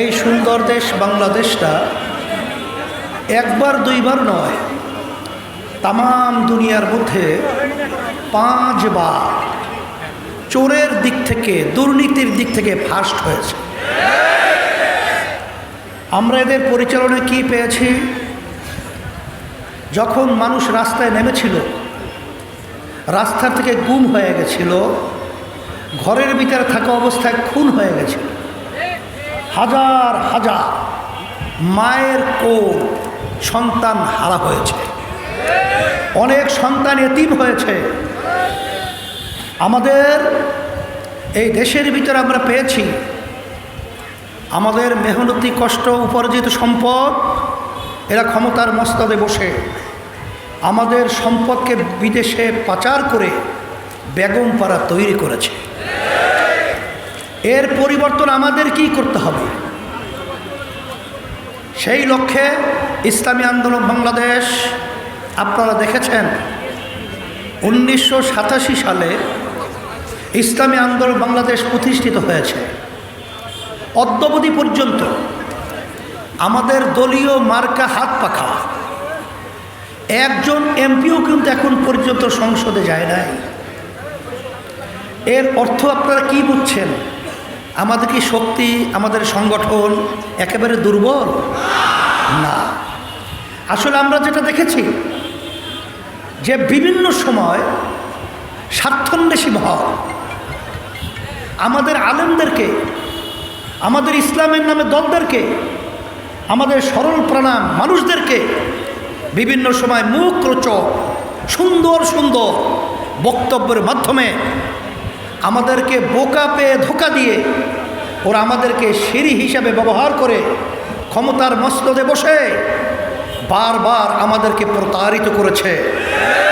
এই সুন্দর দেশ বাংলাদেশটা একবার দুইবার নয় তাম দুনিয়ার মধ্যে পাঁচবার চোরের দিক থেকে, দুর্নীতির দিক থেকে ফার্স্ট হয়েছে। আমরা এদের পরিচালনায় কি পেয়েছি? যখন মানুষ রাস্তায় নেমেছিল রাস্তা থেকে গুম হয়ে গেছিল, ঘরের ভিতরে থাকা অবস্থায় খুন হয়ে গেছিল। হাজার হাজার মায়ের কোল সন্তান হারা হয়েছে। অনেক সন্তান এতিম হয়েছে। আমাদের এই দেশের ভিতরে আমরা পেয়েছি। আমাদের মেহনতি, কষ্ট, উপার্জিত সম্পদ, এরা ক্ষমতার মস্তদে বসে। আমাদের সম্পদকে বিদেশে পাচার করে বেগম পাড়া তৈরি করেছে। এর পরিবর্তন আমাদের কি করতে হবে? সেই লক্ষ্যে ইসলামী আন্দোলন বাংলাদেশ, আপনারা দেখেছেন, উনিশশো সাতাশি সালে ইসলামী আন্দোলন বাংলাদেশ প্রতিষ্ঠিত হয়েছে। অদ্যবধি পর্যন্ত আমাদের দলীয় মার্কা হাত পাখা, একজন এমপিও কিন্তু এখন পর্যন্ত সংসদে যায় নাই। এর অর্থ আপনারা কি বুঝছেন? আমাদের কি শক্তি, আমাদের সংগঠন একেবারে দুর্বল? না। আসলে আমরা যেটা দেখেছি, যে বিভিন্ন সময় স্বার্থন্বেষী ভাব আমাদের আলেমদেরকে, আমাদের ইসলামের নামে দলদেরকে, আমাদের সরল প্রাণাম মানুষদেরকে বিভিন্ন সময় মুখ রোচক সুন্দর সুন্দর বক্তব্যের মাধ্যমে আমাদেরকে বোকা পেয়ে ধোকা দিয়ে ওরা আমাদেরকে সিঁড়ি হিসাবে ব্যবহার করে ক্ষমতার মস্তদে বসে বারবার আমাদেরকে প্রতারিত করেছে।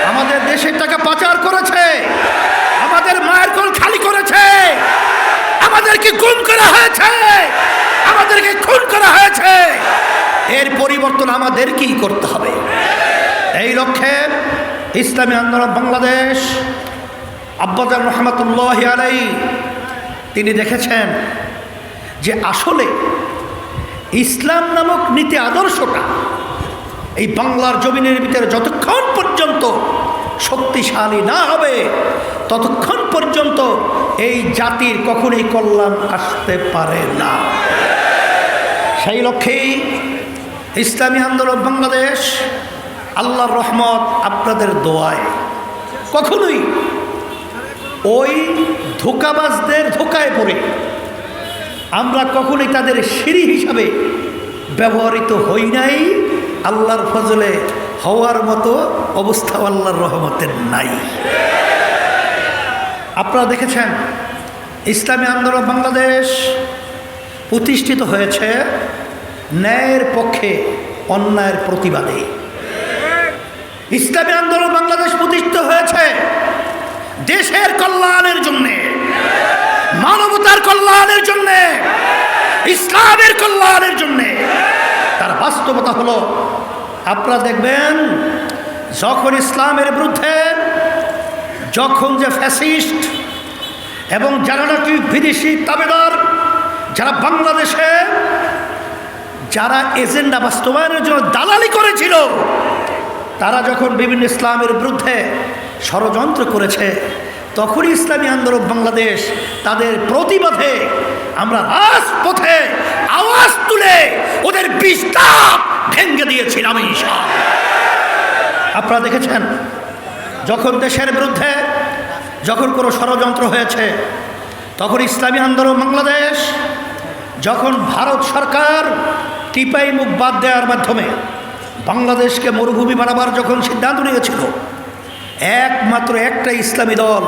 আমাদের দেশের টাকা পাচার করেছে। আমাদের মায়ের কোল খালি করেছে। আমাদেরকে গুম করা হয়েছে। আমাদেরকে খুন করা হয়েছে। এর পরিবর্তন আমাদেরকেই করতে হবে। এই লক্ষ্যে ইসলামী আন্দোলন বাংলাদেশ আব্বাজান রহমতুল্লাহ আলাই তিনি দেখেছেন যে আসলে ইসলাম নামক নীতি আদর্শটা এই বাংলার জমিনের ভিতরে যতক্ষণ পর্যন্ত শক্তিশালী না হবে, ততক্ষণ পর্যন্ত এই জাতির কখনোই কল্যাণ আসতে পারে না। সেই লক্ষ্যেই ইসলামী আন্দোলন বাংলাদেশ, আল্লাহর রহমত আপনাদের দোয়ায় কখনোই ওই ধোকাবাজদের ধোকায় পড়ে। আমরা কখনোই তাদের সিঁড়ি হিসাবে ব্যবহৃত হই নাই। আল্লাহর ফজলে হওয়ার মতো অবস্থা আল্লাহর রহমতের নাই। আপনারা দেখেছেন, ইসলামী আন্দোলন বাংলাদেশ প্রতিষ্ঠিত হয়েছে ন্যায়ের পক্ষে, অন্যায়ের প্রতিবাদে। ইসলামী আন্দোলন বাংলাদেশ প্রতিষ্ঠিত হয়েছে দেশের কল্যাণের জন্যে, মানবতার কল্যাণের জন্যে, ইসলামের কল্যাণের জন্যে। তার বাস্তবতা হলো, আপনারা দেখবেন, যখন ইসলামের বিরুদ্ধে, যখন যে ফ্যাসিস্ট এবং যারা নাকি বিদেশি তাবেদার, যারা বাংলাদেশে, যারা এজেন্ডা বাস্তবায়নের জন্য দালালি করেছিল, তারা যখন বিভিন্ন ইসলামের বিরুদ্ধে ষড়যন্ত্র করেছে, তখনই ইসলামী আন্দোলন বাংলাদেশ তাদের প্রতিবাদে আমরা রাজপথে আওয়াজ তুলে ওদের বিস্তাপ ভেঙ্গে দিয়েছিলাম আপনারা দেখেছেন, যখন দেশের বিরুদ্ধে যখন কোনো ষড়যন্ত্র হয়েছে, তখন ইসলামী আন্দোলন বাংলাদেশ যখন ভারত সরকার টিপাই মুখ বাদ দেওয়ার মাধ্যমে বাংলাদেশকে মরুভূমি বানাবার যখন সিদ্ধান্ত নিয়েছিল একমাত্র একটা ইসলামী দল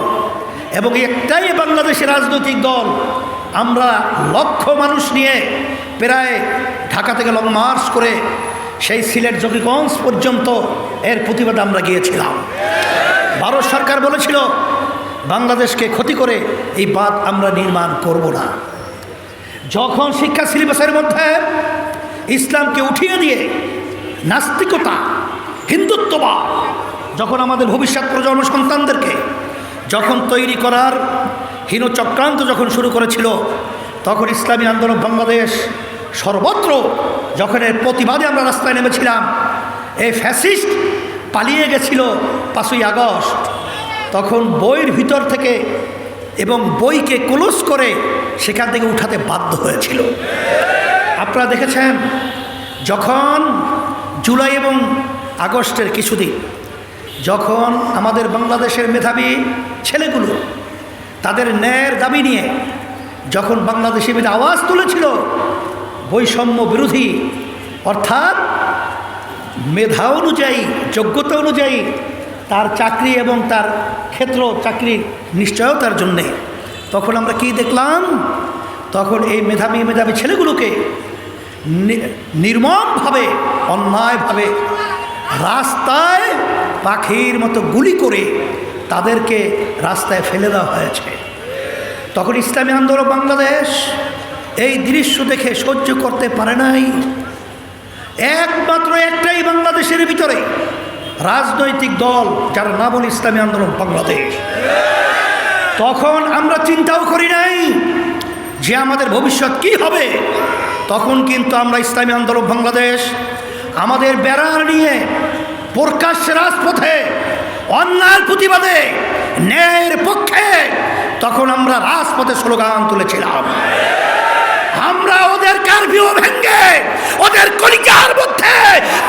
এবং একটাই বাংলাদেশের রাজনৈতিক দল। আমরা লক্ষ মানুষ নিয়ে প্রায় ঢাকা থেকে লং মার্চ করে সেই সিলেট জকিগঞ্জ পর্যন্ত এর প্রতিবাদে আমরা গিয়েছিলাম। ভারত সরকার বলেছিল, বাংলাদেশকে ক্ষতি করে এই বাদ আমরা নির্মাণ করব না। যখন শিক্ষা সিলেবাসের মধ্যে ইসলামকে উঠিয়ে দিয়ে নাস্তিকতা, হিন্দুত্ববাদ যখন আমাদের ভবিষ্যৎ প্রজন্ম সন্তানদেরকে যখন তৈরি করার হীন চক্রান্ত যখন শুরু করেছিল, তখন ইসলামী আন্দোলন বাংলাদেশ সর্বত্র যখন এর প্রতিবাদে আমরা রাস্তায় নেমেছিলাম, এই ফ্যাসিস্ট পালিয়ে গেছিল পাঁচই আগস্ট। তখন বইয়ের ভিতর থেকে এবং বইকে ক্লোজ করে সেখান থেকে উঠাতে বাধ্য হয়েছিল। আপনারা দেখেছেন, যখন জুলাই এবং আগস্টের কিছুদিন যখন আমাদের বাংলাদেশের মেধাবী ছেলেগুলো তাদের ন্যায়ের দাবি নিয়ে যখন বাংলাদেশি মেধা আওয়াজ তুলেছিল, বৈষম্য বিরোধী, অর্থাৎ মেধা অনুযায়ী, যোগ্যতা অনুযায়ী তার চাকরি এবং তার ক্ষেত্র চাকরির নিশ্চয়তার জন্যে, তখন আমরা কি দেখলাম? তখন এই মেধাবী মেধাবী ছেলেগুলোকে নির্মমভাবে, অন্যায়ভাবে রাস্তায় পাখির মতো গুলি করে তাদেরকে রাস্তায় ফেলে দেওয়া হয়েছে। তখন ইসলামী আন্দোলন বাংলাদেশ এই দৃশ্য দেখে সহ্য করতে পারে নাই। একমাত্র একটাই বাংলাদেশের ভিতরে রাজনৈতিক দল যার নাম হল ইসলামী আন্দোলন বাংলাদেশ। তখন আমরা চিন্তাও করি নাই যে আমাদের ভবিষ্যৎ কি হবে। তখন কিন্তু আমরা ইসলামী আন্দোলন বাংলাদেশ, আমাদের বেড়ার নিয়ে প্রকাশ্যে রাজপথে অন্যায়ের প্রতিবাদে, ন্যায়ের পক্ষে, তখন আমরা রাজপথে স্লোগান তুলেছিলাম। আমরা ওদের কারফিউ ভেঙ্গে ওদের কলিকার মধ্যে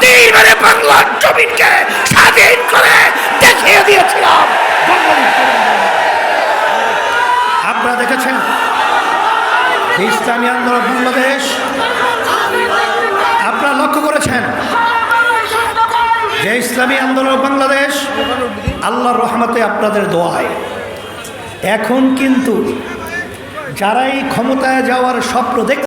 তীর মেরে বাংলার জমিনকে স্বাধীন করে দেখিয়ে দিয়েছিলাম। আপনারা দেখেছেন? ইসলামী আন্দোলন বাংলাদেশ যে ইসলামী আন্দোলন বাংলাদেশ, আল্লাহর রহমতে আপনাদের দোয়ায়। এখন কিন্তু যারাই ক্ষমতায় যাওয়ার স্বপ্ন দেখ